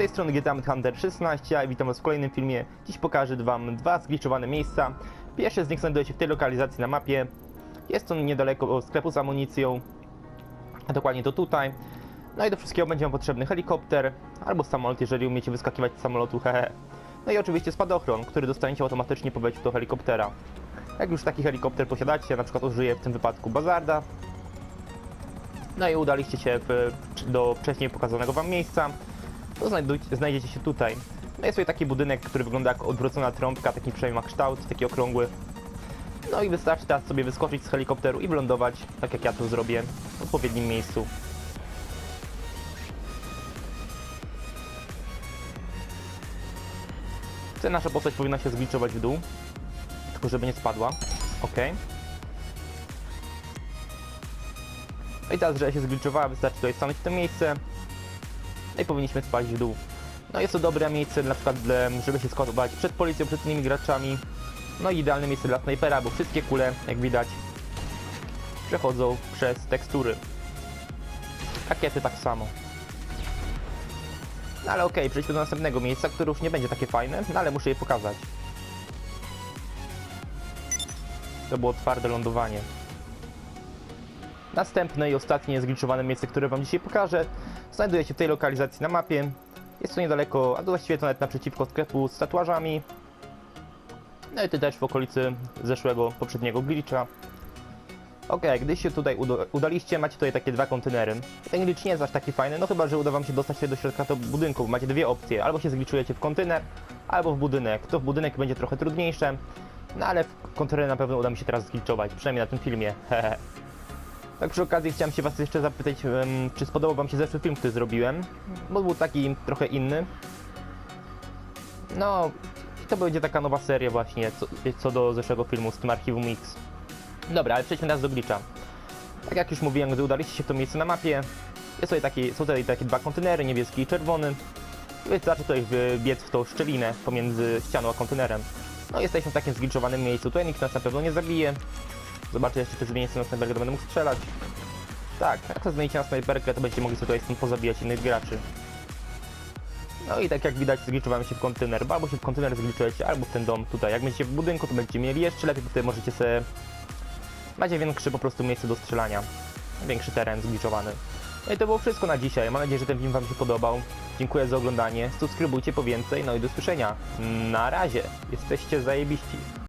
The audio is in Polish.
tej strony GTA Hunter 16, a witam was w kolejnym filmie. Dziś pokażę wam dwa zgliczowane miejsca. Pierwsze z nich znajduje się w tej lokalizacji na mapie. Jest to niedaleko sklepu z amunicją, a dokładnie to tutaj. No i do wszystkiego będzie wam potrzebny helikopter albo samolot, jeżeli umiecie wyskakiwać z samolotu, hehe. No i oczywiście spadochron, który dostaniecie automatycznie po wejściu do helikoptera. Jak już taki helikopter posiadacie, na przykład użyję w tym wypadku Bazarda, no i udaliście się w, do wcześniej pokazanego wam miejsca, to znajdziecie się tutaj. No jest tutaj taki budynek, który wygląda jak odwrócona trąbka, taki przynajmniej ma kształt, taki okrągły. No i wystarczy teraz sobie wyskoczyć z helikopteru i wylądować, tak jak ja to zrobię, w odpowiednim miejscu. Tutaj nasza postać powinna się zgliczować w dół, tylko żeby nie spadła. Ok. No i teraz, że się zgliczowała, wystarczy tutaj stanąć w to miejsce. No i powinniśmy spaść w dół. No jest to dobre miejsce na przykład, żeby się skotować przed policją, przed innymi graczami. No i idealne miejsce dla snajpera, bo wszystkie kule, jak widać, przechodzą przez tekstury. Rakiety tak samo. No ale okej, przejdźmy do następnego miejsca, które już nie będzie takie fajne, no ale muszę je pokazać. To było twarde lądowanie. Następne i ostatnie zgliczowane miejsce, które Wam dzisiaj pokażę, znajduje się w tej lokalizacji na mapie. Jest to niedaleko, a właściwie to nawet naprzeciwko sklepu z tatuażami. No i to też w okolicy zeszłego, poprzedniego glitcha. Ok, gdy się tutaj uda- udaliście, macie tutaj takie dwa kontenery. Ten glitch nie jest aż taki fajny, no chyba, że uda Wam się dostać się do środka tego budynku. Macie dwie opcje, albo się zgliczujecie w kontener, albo w budynek. To w budynek będzie trochę trudniejsze, no ale w kontener na pewno uda mi się teraz zgliczować, przynajmniej na tym filmie. Tak przy okazji chciałem się was jeszcze zapytać, czy spodobał wam się zeszły film, który zrobiłem, bo był taki trochę inny. No, to będzie taka nowa seria właśnie, co, co do zeszłego filmu z tym Archiwum Mix. Dobra, ale przejdźmy teraz do glitcha. Tak jak już mówiłem, gdy udaliście się w to miejsce na mapie, jest tutaj taki, są tutaj takie dwa kontenery, niebieski i czerwony. Wystarczy tutaj biec w tą szczelinę pomiędzy ścianą a kontenerem. No jesteśmy w takim zgliczowanym miejscu, tutaj nikt nas na pewno nie zabije. Zobaczę jeszcze, zmienię sobie na snajperkę, to będę mógł strzelać. Tak, jak to zmienicie na snajperkę, to będziecie mogli sobie tutaj stąd pozabijać innych graczy. No i tak jak widać, zgliczowałem się w kontener, bo albo się w kontener zgliczujecie, albo w ten dom tutaj. Jak będziecie w budynku, to będziecie mieli jeszcze lepiej, bo tutaj możecie sobie... Macie większe po prostu miejsce do strzelania. Większy teren zgliczowany. No i to było wszystko na dzisiaj. Mam nadzieję, że ten film Wam się podobał. Dziękuję za oglądanie. Subskrybujcie po więcej, no i do słyszenia. Na razie. Jesteście zajebiści.